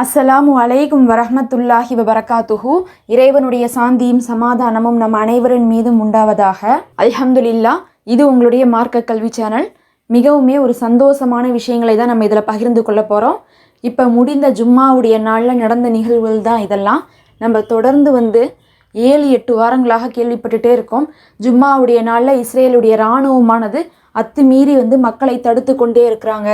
அஸ்ஸலாமு அலைக்கும் வரஹமத்துல்லாஹி வபரகாத்துஹு. இறைவனுடைய சாந்தியும் சமாதானமும் நம் அனைவரின் மீதும் உண்டாவதாக. அல்ஹம்துலில்லா இது உங்களுடைய மார்க்க கல்வி சேனல். மிகவுமே ஒரு சந்தோஷமான விஷயங்களை தான் நம்ம இதில் பகிர்ந்து கொள்ள போகிறோம் இப்போ முடிந்த ஜும்மாவுடைய நாளில் நடந்த நிகழ்வுகள் தான் இதெல்லாம். நம்ம தொடர்ந்து வந்து ஏழு எட்டு வாரங்களாக கேள்விப்பட்டுட்டே இருக்கோம். ஜும்மாவுடைய நாளில் இஸ்ரேலுடைய இராணுவமானது அத்துமீறி வந்து மக்களை தடுத்து கொண்டே இருக்கிறாங்க.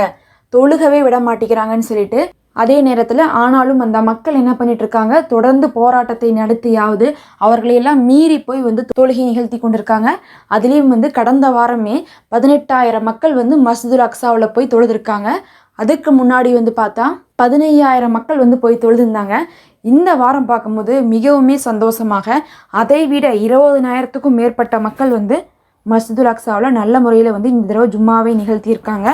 தொழுகவே விட மாட்டேங்கிறாங்கன்னு சொல்லிட்டு அதே நேரத்தில் ஆனாலும் அந்த மக்கள் என்ன பண்ணிட்டு இருக்காங்க தொடர்ந்து போராட்டத்தை நடத்தியாவது அவர்களையெல்லாம் மீறி போய் வந்து தொழுகை நிகழ்த்தி கொண்டிருக்காங்க. அதுலேயும் வந்து கடந்த வாரமே பதினெட்டாயிரம் மக்கள் வந்து மஸ்ஜிதுல் அக்ஸாவில் போய் தொழுதுருக்காங்க. அதுக்கு முன்னாடி வந்து பார்த்தா பதினையாயிரம் மக்கள் வந்து போய் தொழுதுருந்தாங்க. இந்த வாரம் பார்க்கும்போது மிகவுமே சந்தோஷமாக அதை விட இருபதனாயிரத்துக்கும் மேற்பட்ட மக்கள் வந்து மஸ்ஜிதுல் அக்ஸாவில் நல்ல முறையில் வந்து இந்த தடவை ஜும்மாவை நிகழ்த்தியிருக்காங்க.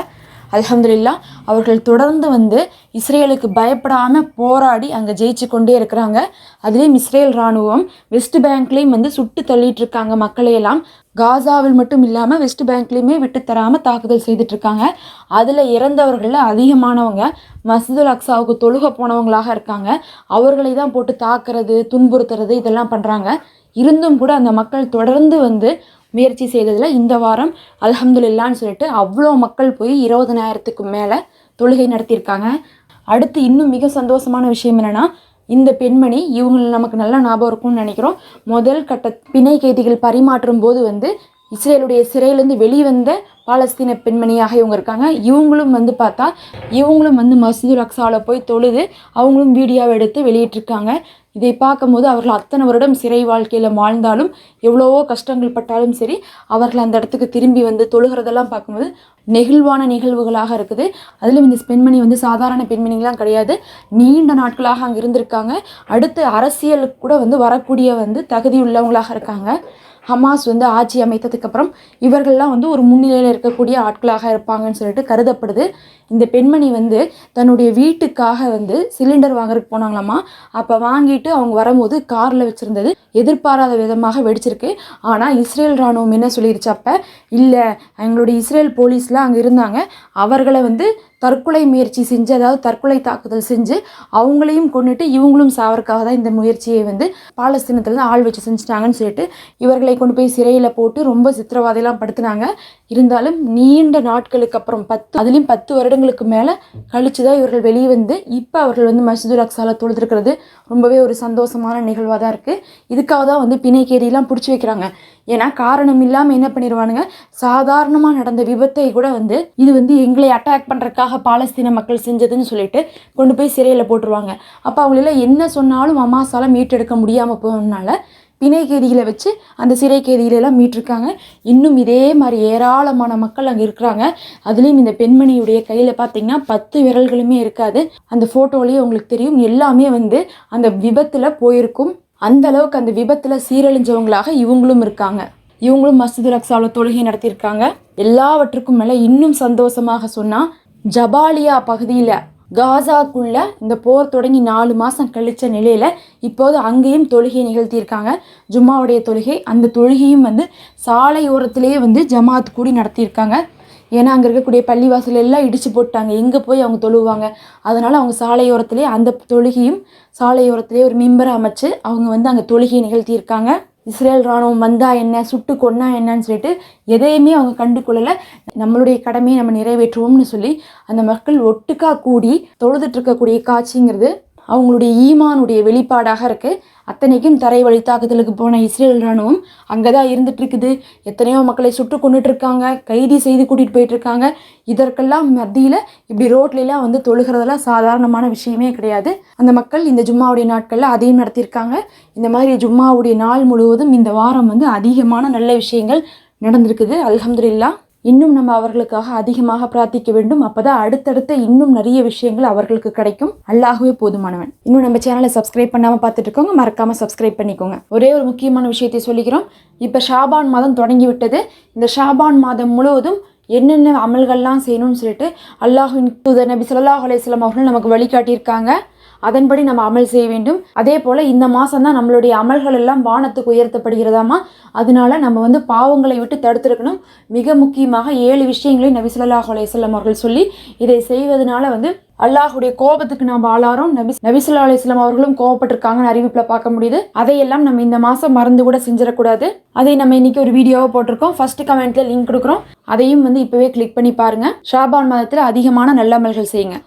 அலமதுல்லா அவர்கள் தொடர்ந்து வந்து இஸ்ரேலுக்கு பயப்படாமல் போராடி அங்கே ஜெயிச்சு கொண்டே இருக்கிறாங்க. அதுலேயும் இஸ்ரேல் இராணுவம் வெஸ்ட் பேங்க்லேயும் வந்து சுட்டு தள்ளிட்டு இருக்காங்க மக்களையெல்லாம் காசாவில் மட்டும் இல்லாமல் வெஸ்ட் பேங்க்லேயுமே விட்டு தராமல் தாக்குதல் செய்துட்டு இருக்காங்க. அதில் இறந்தவர்களில் அதிகமானவங்க மசதுல் அக்ஸாவுக்கு தொழுக போனவங்களாக இருக்காங்க. அவர்களை தான் போட்டு தாக்குறது துன்புறுத்துறது இதெல்லாம் பண்ணுறாங்க இருந்தும் கூட அந்த மக்கள் தொடர்ந்து வந்து முயற்சி செய்ததில் இந்த வாரம் அல்ஹம்துலில்லான்னு சொல்லிட்டு அவ்வளோ மக்கள் போய் இருபதனாயிரத்துக்கு மேலே தொழுகை நடத்தியிருக்காங்க. அடுத்து இன்னும் மிக சந்தோஷமான விஷயம் என்னென்னா இந்த பெண்மணி இவங்களை நமக்கு நல்ல ஞாபகம் இருக்கும்னு நினைக்கிறோம். முதல் கட்ட பிணை கைதிகள் பரிமாற்றும் போது வந்து இஸ்ரேலுடைய சிறையிலேருந்து வெளிவந்த பாலஸ்தீன பெண்மணியாக இவங்க இருக்காங்க. இவங்களும் வந்து பார்த்தா இவங்களும் வந்து மசூதுல் அக்ஸாவில் போய் தொழுது அவங்களும் வீடியோவை எடுத்து வெளியிட்டிருக்காங்க. இதை பார்க்கும்போது அவர்கள் அத்தனை வருடம் சிறை வாழ்க்கையில் வாழ்ந்தாலும் எவ்வளவோ கஷ்டங்கள் பட்டாலும் சரி அவர்கள் அந்த இடத்துக்கு திரும்பி வந்து தொழுகிறதெல்லாம் பார்க்கும்போது நெகிழ்வான நிகழ்வுகளாக இருக்குது. அதிலும் இந்த பெண்மணி வந்து சாதாரண பெண்மணிகளாம் கிடையாது. நீண்ட நாட்களாக அங்கே இருந்திருக்காங்க. அடுத்து அரசியலுக்கு கூட வந்து வரக்கூடிய வந்து தகுதி உள்ளவங்களாக இருக்காங்க. ஹமாஸ் வந்து ஆட்சி அமைத்ததுக்கப்புறம் இவர்கள்லாம் வந்து ஒரு முன்னிலையில் இருக்கக்கூடிய ஆட்களாக இருப்பாங்கன்னு சொல்லிட்டு கருதப்படுது. இந்த பெண்மணி வந்து தன்னுடைய வீட்டுக்காக வந்து சிலிண்டர் வாங்குறதுக்கு போனாங்களாமா? அப்போ வாங்கிட்டு அவங்க வரும்போது காரில் வச்சுருந்தது எதிர்பாராத விதமாக வெடிச்சிருக்கு. ஆனால் இஸ்ரேல் இராணுவம் என்ன சொல்லிருச்சு அப்போ? இல்லை எங்களுடைய இஸ்ரேல் போலீஸ்லாம் அங்கே இருந்தாங்க. அவர்களை வந்து தற்கொலை முயற்சி செஞ்சு அதாவது தற்கொலை தாக்குதல் செஞ்சு அவங்களையும் கொண்டுட்டு இவங்களும் சாவறக்காக தான் இந்த முயற்சியை வந்து பாலஸ்தீனத்தில் தான் ஆள் வச்சு செஞ்சுட்டாங்கன்னு சொல்லிட்டு இவர்களை கொண்டு போய் சிறையில் போட்டு ரொம்ப சித்திரவாதையெல்லாம் படுத்துனாங்க. இருந்தாலும் நீண்ட நாட்களுக்கு அப்புறம் பத்து அதுலேயும் பத்து வருடங்களுக்கு மேலே கழிச்சு தான் இவர்கள் வெளியே வந்து இப்போ அவர்கள் வந்து மசிதுல் அக்ஸால தொழுதுருக்கிறது. ரொம்பவே ஒரு சந்தோஷமான நிகழ்வாக தான் இருக்குது இது இதுக்காக தான் வந்து பிணைக்கேரியெல்லாம் பிடிச்சி வைக்கிறாங்க. ஏன்னா காரணம் இல்லாமல் என்ன பண்ணிடுவானுங்க சாதாரணமாக நடந்த விபத்தை கூட வந்து இது வந்து எங்களை அட்டாக் பண்ணுறதுக்காக பாலஸ்தீன மக்கள் செஞ்சதுன்னு சொல்லிட்டு கொண்டு போய் சிறையில் போட்டுருவாங்க. அப்போ அவங்களெல்லாம் என்ன சொன்னாலும் அம்மாசால மீட்டெடுக்க முடியாமல் போனதுனால பிணை வச்சு அந்த சிறை மீட்டிருக்காங்க. இன்னும் இதே மாதிரி ஏராளமான மக்கள் அங்கே இருக்கிறாங்க. அதுலேயும் இந்த பெண்மணியுடைய கையில் பார்த்தீங்கன்னா பத்து விரல்களுமே இருக்காது. அந்த ஃபோட்டோலேயே உங்களுக்கு தெரியும். எல்லாமே வந்து அந்த விபத்தில் போயிருக்கும். அந்த அளவுக்கு அந்த விபத்தில் சீரழிஞ்சவங்களாக இவங்களும் இருக்காங்க. இவங்களும் மஸ்ஜிதுல் அக்ஸாவில் தொழுகை நடத்தியிருக்காங்க. எல்லாவற்றுக்கும் மேலே இன்னும் சந்தோஷமாக சொன்னால் ஜபாலியா பகுதியில் காசாக்குள்ள இந்த போர் தொடங்கி நாலு மாதம் கழிச்ச நிலையில் இப்போது அங்கேயும் தொழுகை நிகழ்த்தியிருக்காங்க. ஜும்மாவுடைய தொழுகை அந்த தொழுகையும் வந்து சாலையோரத்திலேயே வந்து ஜமாத் கூடி நடத்தியிருக்காங்க. ஏன்னா அங்கே இருக்கக்கூடிய பள்ளிவாசல் எல்லாம் இடித்து போட்டாங்க. எங்கே போய் அவங்க தொழுவாங்க? அதனால் அவங்க சாலையோரத்திலே அந்த தொழுகையும் சாலையோரத்திலே ஒரு மிம்பரை அமைச்சு அவங்க வந்து அங்கே தொழுகையை நிகழ்த்தியிருக்காங்க. இஸ்ரேல் இராணுவம் வந்தா என்ன சுட்டு கொன்னா என்னன்னு சொல்லிட்டு எதையுமே அவங்க கண்டுகொள்ளலை. நம்மளுடைய கடமையை நம்ம நிறைவேற்றுவோம்னு சொல்லி அந்த மக்கள் ஒட்டுக்கா கூடி தொழுதுட்டு இருக்கக்கூடிய காட்சிங்கிறது அவங்களுடைய ஈமானுடைய வெளிப்பாடாக இருக்குது அத்தனைக்கும் தரை வழி தாக்குதலுக்கு போன இஸ்ரேல் இராணுவம் அங்கே தான் இருந்துட்டு இருக்குது எத்தனையோ மக்களை சுட்டு கொண்டுட்டு இருக்காங்க கைதி செய்து கூட்டிகிட்டு போயிட்டுருக்காங்க. இதற்கெல்லாம் மத்தியில் இப்படி ரோட்லலாம் வந்து தொழுகிறதெல்லாம் சாதாரணமான விஷயமே கிடையாது. அந்த மக்கள் இந்த ஜும்மாவுடைய நாட்களில் அதையும் நடத்தியிருக்காங்க. இந்த மாதிரி ஜும்மாவுடைய நாள் முழுவதும் இந்த வாரம் வந்து அதிகமான நல்ல விஷயங்கள் நடந்திருக்குது. அலமதுல்லா இன்னும் நம்ம அவர்களுக்காக அதிகமாக பிரார்த்திக்க வேண்டும். அப்போதான் அடுத்தடுத்த இன்னும் நிறைய விஷயங்கள் அவர்களுக்கு கிடைக்கும். அல்லாகவே போதுமானவன். இன்னும் நம்ம சேனலை சப்ஸ்கிரைப் பண்ணாமல் பார்த்துட்டு இருக்கோங்க மறக்காமல் சப்ஸ்கிரைப் பண்ணிக்கோங்க. ஒரே ஒரு முக்கியமான விஷயத்தை சொல்லிக்கிறோம். இப்போ ஷாபான் மாதம் தொடங்கி விட்டது. இந்த ஷாபான் மாதம் முழுவதும் என்னென்ன அமல்கள்லாம் செய்யணும்னு சொல்லிட்டு அல்லாஹின் தூதர் நபி சொல்லாஹ் அலையம் அவர்கள் நமக்கு வழிகாட்டியிருக்காங்க. அதன்படி நம்ம அமல் செய்ய வேண்டும். அதே போல் இந்த மாதம் தான் நம்மளுடைய அமல்கள் எல்லாம் வானத்துக்கு உயர்த்தப்படுகிறதாமா? அதனால நம்ம வந்து பாவங்களை விட்டு தடுத்துருக்கணும். மிக முக்கியமாக ஏழு விஷயங்களையும் நபி சொல்லாஹ் அலையம் அவர்கள் சொல்லி இதை செய்வதனால வந்து அல்லாஹுடைய கோபத்துக்கு நாம் ஆளாரோம் நபி நபிசுல்லா அலிஸ்லாம் அவர்களும் கோவப்பட்டிருக்காங்கன்னு அறிவிப்பில் பார்க்க முடியுது. அதையெல்லாம் நம்ம இந்த மாதம் மறந்து கூட செஞ்சிடக்கூடாது. அதை நம்ம இன்னைக்கு ஒரு வீடியோவை போட்டிருக்கோம். ஃபர்ஸ்ட் கமெண்ட்ல லிங்க் கொடுக்குறோம். அதையும் வந்து இப்போவே கிளிக் பண்ணி பாருங்க. ஷாபான் மாதத்தில் அதிகமான நல்லமல்கள் செய்யுங்க.